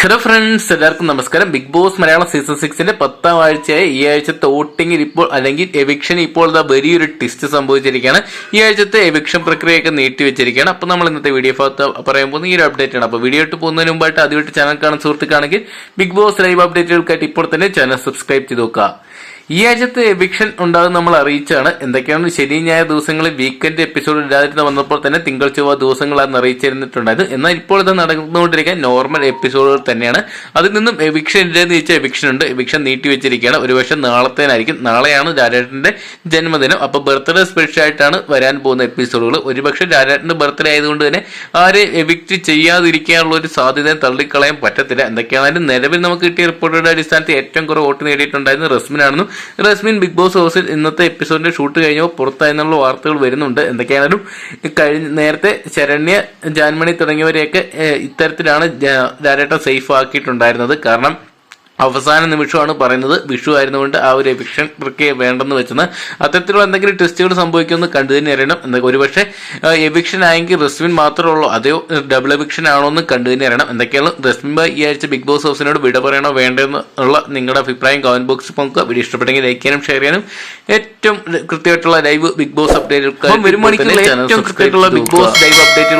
Hello friends എല്ലാവർക്കും നമസ്കാരം. Big boss Malayalam season സിക്സിന്റെ പത്താം ആഴ്ചയായ ഈ ആഴ്ചത്തെ വോട്ടിംഗിൽ ഇപ്പോൾ അല്ലെങ്കിൽ എവിക്ഷൻ ഇപ്പോൾ വലിയൊരു ട്വിസ്റ്റ് സംഭവിച്ചിരിക്കുകയാണ്. ഈ ആഴ്ചത്തെ എവിക്ഷൻ പ്രക്രിയയൊക്കെ നീട്ടിവെച്ചിരിക്കുകയാണ്. അപ്പോൾ നമ്മൾ ഇന്നത്തെ വീഡിയോ ഭാഗത്ത് പറയാൻ പോകുന്ന ഈ ഒരു അപ്ഡേറ്റ് ആണ്. അപ്പോൾ വീഡിയോ ഇട്ട് പോകുന്നതിന് മുമ്പായിട്ട് ആദ്യമായിട്ട് ചാനൽ കാണാൻ സുഹൃത്തുക്കാണെങ്കിൽ ബിഗ് ബോസ് ലൈവ് അപ്ഡേറ്റുകൾക്കായിട്ട് ഇപ്പോൾ തന്നെ ചാനൽ സബ്സ്ക്രൈബ് ചെയ്ത് നോക്കുക. ഈ ആഴ്ചത്തെ എവിക്ഷൻ ഉണ്ടാകും നമ്മൾ അറിയിച്ചാണ്. എന്തൊക്കെയാണ്? ശനി ഞായർ ദിവസങ്ങളിൽ വീക്കെൻഡ് എപ്പിസോഡ് ഇല്ലാതിരുന്ന വന്നപ്പോൾ തന്നെ തിങ്കൾ ചൊവ്വ ദിവസങ്ങളാണ് അറിയിച്ചിരുന്നിട്ടുണ്ടായത്. എന്നാൽ ഇപ്പോൾ ഇത് നടന്നുകൊണ്ടിരിക്കാൻ നോർമൽ എപ്പിസോഡുകൾ തന്നെയാണ്. അതിൽ നിന്നും എവിക്ഷൻ ഇല്ലെന്ന് ചോദിച്ചാൽ എവിക്ഷൻ ഉണ്ട്. എവിക്ഷൻ നീട്ടി വെച്ചിരിക്കുകയാണ്. ഒരുപക്ഷെ നാളത്തേനായിരിക്കും. നാളെയാണ് രാജേട്ടന്റെ ജന്മദിനം. അപ്പൊ ബർത്ത്ഡേ സ്പെഷ്യൽ ആയിട്ടാണ് വരാൻ പോകുന്ന എപ്പിസോഡുകൾ ഒരുപക്ഷെ രാജേട്ടന്റെ ബർത്ത്ഡേ ആയതുകൊണ്ട് തന്നെ ആരെ എവിക്റ്റ് ചെയ്യാതിരിക്കാനുള്ള ഒരു സാധ്യത തള്ളിക്കളയാൻ പറ്റത്തില്ല. എന്തൊക്കെയാണെങ്കിലും നിലവിൽ നമുക്ക് കിട്ടിയ റിപ്പോർട്ടുകളുടെ അടിസ്ഥാനത്തിൽ ഏറ്റവും കുറവ് വോട്ട് നേടിയിട്ടുണ്ടായിരുന്നത് റസ്മിനാണെന്നും റസ്മിൻ ബിഗ് ബോസ് ഹൗസിൽ ഇന്നത്തെ എപ്പിസോഡിന്റെ ഷൂട്ട് കഴിഞ്ഞോ പുറത്തായെന്നുള്ള വാർത്തകൾ വരുന്നുണ്ട്. എന്തൊക്കെയാണെങ്കിലും കഴിഞ്ഞ നേരത്തെ ശരണ്യ ജാൻമണി തുടങ്ങിയവരെയൊക്കെ ഇത്തരത്തിലാണ് ജാ- സേഫ് ആക്കിയിട്ടുണ്ടായിരുന്നത്. കാരണം അവസാന നിമിഷമാണ് പറയുന്നത്. വിഷു ആയിരുന്നുകൊണ്ട് ആ ഒരു എവിക്ഷൻ പ്രക്രിയ വേണ്ടെന്ന് വെച്ചെന്ന്. അത്തരത്തിലുള്ള എന്തെങ്കിലും ടെസ്റ്റുകൾ സംഭവിക്കുമെന്ന് കണ്ടു തന്നെ അറിയണം. എന്താ ഒരുപക്ഷെ എവിക്ഷൻ ആയെങ്കിൽ റസ്മിൻ മാത്രമേ ഉള്ളൂ. അതോ ഡബിൾ എവിക്ഷൻ ആണോ എന്ന് കണ്ടു തന്നെ അറിയണം. എന്തൊക്കെയാണ്? റസ്മിൻ ബായ് ഈ ആഴ്ച ബിഗ് ബോസ് ഹൗസിനോട് വിട പറയണോ വേണ്ടെന്ന് ഉള്ള നിങ്ങളുടെ അഭിപ്രായം കമന്റ് ബോക്സിൽ പങ്കുക വീഡിയോ ഇഷ്ടപ്പെട്ടെങ്കിൽ ലൈക്ക് ചെയ്യാനും ഷെയർ ചെയ്യാനും. ഏറ്റവും കൃത്യമായിട്ടുള്ള ലൈവ് ബിഗ് ബോസ് അപ്ഡേറ്റുകൾ വരും ഏറ്റവും കൃത്യമായിട്ടുള്ള ബിഗ് ബോസ് ലൈവ് അപ്ഡേറ്റുകൾ